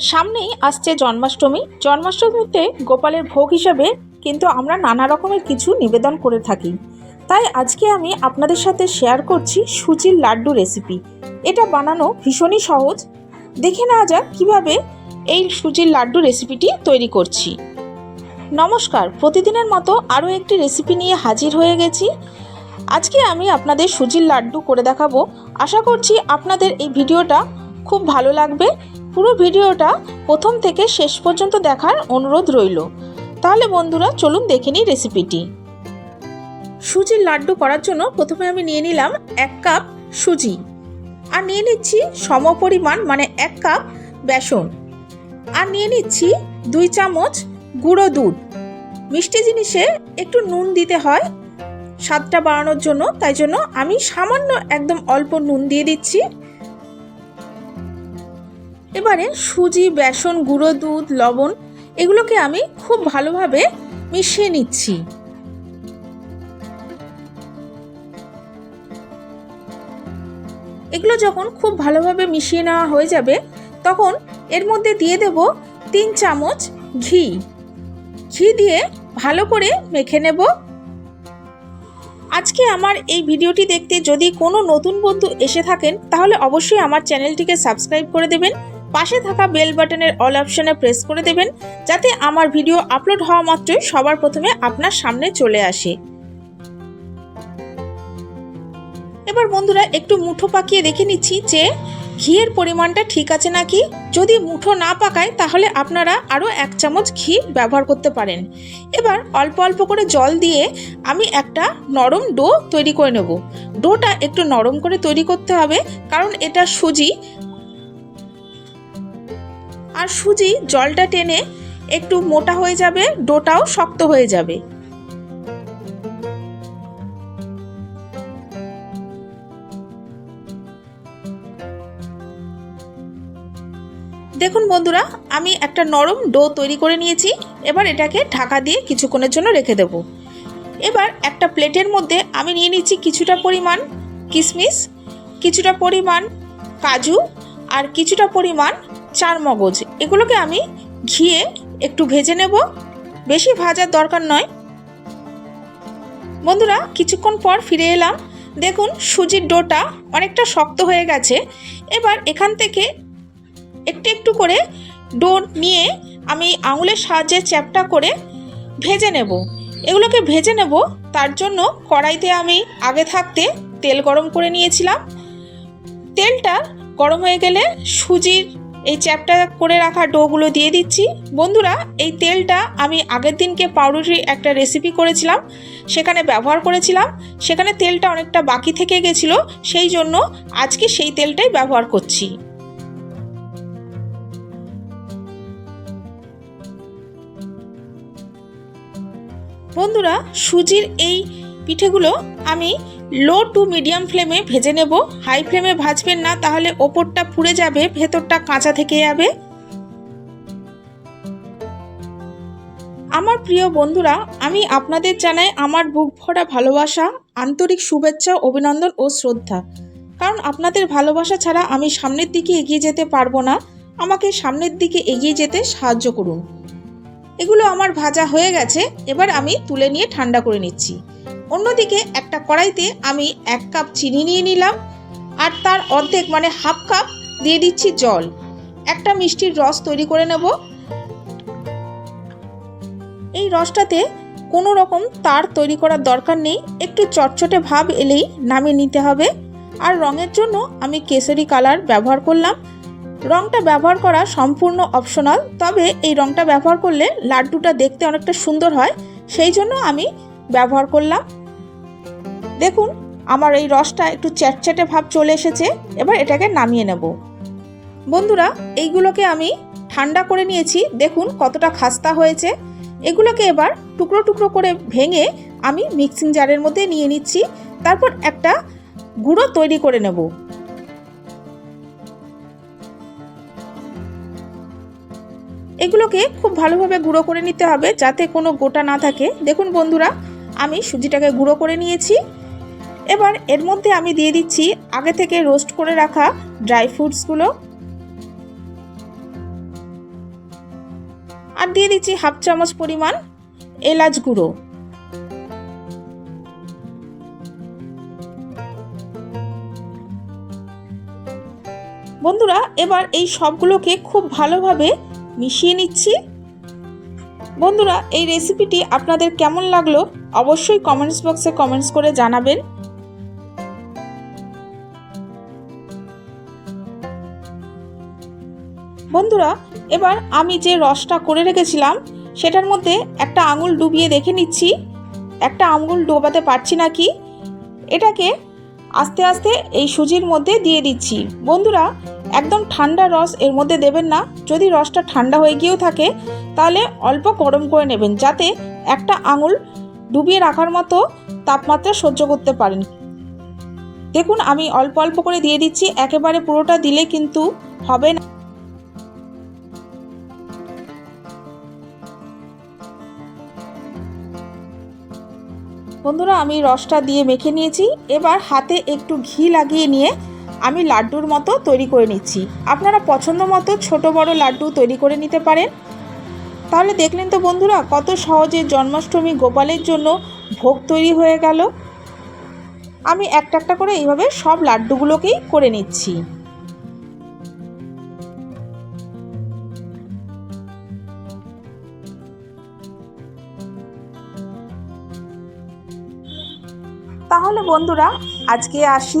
সামনেই আসছে জন্মাষ্টমী। জন্মাষ্টমীতে গোপালের ভোগ হিসাবে কিন্তু আমরা নানা রকমের কিছু নিবেদন করে থাকি। তাই আজকে আমি আপনাদের সাথে শেয়ার করছি সুজির লাড্ডু রেসিপি এটা বানানো ভীষণই সহজ। দেখে নেওয়া যাক কীভাবে এই সুজির লাড্ডু রেসিপিটি তৈরি করছি। নমস্কার, প্রতিদিনের মতো আরও একটি রেসিপি নিয়ে হাজির হয়ে গেছি। আজকে আমি আপনাদের সুজির লাড্ডু করে দেখাবো। আশা করছি আপনাদের এই ভিডিওটা খুব ভালো লাগবে। পুরো ভিডিওটা প্রথম থেকে শেষ পর্যন্ত দেখার অনুরোধ রইল। তাহলে বন্ধুরা, চলুন দেখে নিই রেসিপিটি সুজির লাড্ডু করার জন্য প্রথমে আমি নিয়ে নিলাম এক কাপ সুজি। আর নিয়ে নিচ্ছি সমপরিমাণ মানে এক কাপ বেসন। আর নিয়ে নিচ্ছি দুই চামচ গুঁড়ো দুধ। মিষ্টি জিনিসে একটু নুন দিতে হয়। স্বাদটা বাড়ানোর জন্য, তাই জন্য আমি সামান্য একদম অল্প নুন দিয়ে দিচ্ছি। এবারে সুজি, বেসন, গুঁড়ো, দুধ, লবণ এগুলোকে আমি খুব ভালোভাবে মিশিয়ে নিচ্ছি। এগুলো যখন খুব ভালোভাবে মিশিয়ে নেওয়া হয়ে যাবে, তখন এর মধ্যে দিয়ে দেব তিন চামচ ঘি। ঘি দিয়ে ভালো করে মেখে নেব। আজকে আমার এই ভিডিওটি দেখতে যদি কোনো নতুন বন্ধু এসে থাকেন, তাহলে অবশ্যই আমার চ্যানেলটিকে সাবস্ক্রাইব করে দেবেন। পাশে থাকা বেল বাটনের অল অপশনে প্রেস করে দেবেন যাতে আমার ভিডিও আপলোড হওয়া মাত্রই সবার প্রথমে আপনার সামনে চলে আসে। এবার বন্ধুরা একটু মুঠো পাকিয়ে দেখে নিচ্ছি যে ঘিয়ের পরিমাণটা ঠিক আছে নাকি? যদি মুঠো না পাকায় তাহলে আপনারা আরও এক চামচ ঘি ব্যবহার করতে পারেন। এবার অল্প অল্প করে জল দিয়ে আমি একটা নরম ডো তৈরি করে নেব। ডোটা একটু নরম করে তৈরি করতে হবে, কারণ এটা সুজি আর সুজি জলটা টেনে একটু মোটা হয়ে যাবে, ডোটাও শক্ত হয়ে যাবে। দেখুন বন্ধুরা, আমি একটা নরম ডো তৈরি করে নিয়েছি, এবার এটাকে ঢাকা দিয়ে কিছুক্ষণের জন্য রেখে দেব। এবার একটা প্লেটের মধ্যে আমি নিয়ে নিচ্ছি কিছুটা পরিমাণ কিশমিশ, কিছুটা পরিমাণ কাজু, আর কিছুটা পরিমাণ চার মগজ। এগুলোকে আমি ঘিয়ে একটু ভেজে নেব। বেশি ভাজার দরকার নয়। বন্ধুরা, কিছুক্ষণ পর ফিরে এলাম। দেখুন, সুজির ডোটা অনেকটা শক্ত হয়ে গেছে। এবার এখান থেকে একটু একটু করে ডো নিয়ে আমি আঙুলের সাহায্যে চ্যাপটা করে ভেজে নেব। এগুলোকে ভেজে নেব। তার জন্য কড়াইতে আমি আগে থাকতে তেল গরম করে নিয়েছিলাম। তেলটা গরম হয়ে গেলে সুজির এই চ্যাপটা করে রাখা ডোগুলো দিয়ে দিচ্ছি। বন্ধুরা, এই তেলটা আমি আগের দিনকে পাউরুটির একটা রেসিপি করেছিলাম, সেখানে ব্যবহার করেছিলাম। সেখানে তেলটা অনেকটা বাকি থেকে গেছিল, সেই জন্য আজকে সেই তেলটাই ব্যবহার করছি। বন্ধুরা, সুজির এই পিঠেগুলো আমি লো টু মিডিয়াম ফ্লেমে ভেজে নেব। হাই ফ্লেমে ভাজবেন না, তাহলে ওপরটা পুড়ে যাবে, ভেতরটা কাঁচা থেকে যাবে। আমার প্রিয় বন্ধুরা, আমি আপনাদের জানাই আমার বুক ভরা ভালোবাসা, আন্তরিক শুভেচ্ছা, অভিনন্দন ও শ্রদ্ধা। কারণ আপনাদের ভালোবাসা ছাড়া আমি সামনের দিকে এগিয়ে যেতে পারব না। আমাকে সামনের দিকে এগিয়ে যেতে সাহায্য করুন। এগুলো আমার ভাজা হয়ে গেছে, এবার আমি তুলে নিয়ে ঠান্ডা করে নিচ্ছি। অন্যদিকে একটা কড়াইতে আমি এক কাপ চিনি নিয়ে নিলাম, আর তার অর্ধেক মানে হাফ কাপ দিয়ে দিচ্ছি জল। একটা মিষ্টির রস তৈরি করে নেব। এই রসটাতে কোনো রকম তার তৈরি করার দরকার নেই, একটু চটচটে ভাব এলেই নামিয়ে নিতে হবে। আর রঙের জন্য আমি কেসরি কালার ব্যবহার করলাম। রংটা ব্যবহার করা সম্পূর্ণ অপশনাল তবে এই রংটা ব্যবহার করলে লাড্ডুটা দেখতে অনেকটা সুন্দর হয়, সেই জন্য আমি ব্যবহার করলাম। দেখুন, আমার এই রসটা একটু চ্যাটচ্যাটে ভাব চলে এসেছে, এবার এটাকে নামিয়ে নেব। বন্ধুরা, এইগুলোকে আমি ঠান্ডা করে নিয়েছি, দেখুন কতটা খাস্তা হয়েছে। এগুলোকে এবার টুকরো টুকরো করে ভেঙে আমি মিক্সিং জারের মধ্যে নিয়ে নিচ্ছি, তারপর একটা গুঁড়ো তৈরি করে নেব। এগুলোকে খুব ভালোভাবে গুঁড়ো করে নিতে হবে যাতে কোনো গোটা না থাকে। দেখুন বন্ধুরা, আমি সুজিটাকে গুঁড়ো করে নিয়েছি। এবার এর মধ্যে আমি দিয়ে দিচ্ছি আগে থেকে রোস্ট করে রাখা ড্রাই ফ্রুটসগুলো। আর দিয়ে দিচ্ছি হাফ চামচ পরিমাণ এলাচ গুঁড়ো। বন্ধুরা, এবার এই সবগুলোকে খুব ভালোভাবে মিশিয়ে নিচ্ছি। বন্ধুরা, এই রেসিপিটি আপনাদের কেমন লাগল অবশ্যই কমেন্টস বক্সে কমেন্টস করে জানাবেন। বন্ধুরা, এবার আমি যে রসটা করে রেখেছিলাম, সেটার মধ্যে একটা আঙুল ডুবিয়ে দেখে নিচ্ছি। একটা আঙুল ডোবাতে পারছি না কি? এটাকে আস্তে আস্তে এই সুজির মধ্যে দিয়ে দিচ্ছি। বন্ধুরা একদম ঠান্ডা রস এর মধ্যে দেবেন না। যদি রসটা ঠান্ডা হয়ে গিয়েও থাকে, তাহলে অল্প গরম করে নেবেন, যাতে একটা আঙুল ডুবিয়ে রাখার মতো তাপমাত্রা সহ্য করতে পারেন। দেখুন, আমি অল্প অল্প করে দিয়ে দিচ্ছি, একেবারে পুরোটা দিলে কিন্তু হবে না। বন্ধুরা, আমি রসটা দিয়ে মেখে নিয়েছি। এবার হাতে একটু ঘি লাগিয়ে নিয়ে আমি লাড্ডুর মতো তৈরি করে নিচ্ছি। আপনারা পছন্দ মতো ছোট বড় লাড্ডু তৈরি করে নিতে পারেন। তাহলে দেখলেন তো বন্ধুরা, কত সহজে জন্মাষ্টমী গোপালের জন্য ভোগ তৈরি হয়ে গেল। আমি একটা একটা করে এইভাবে সব লাড্ডুগুলোকেই করে নিচ্ছি। তাহলে বন্ধুরা, আজকে আসি।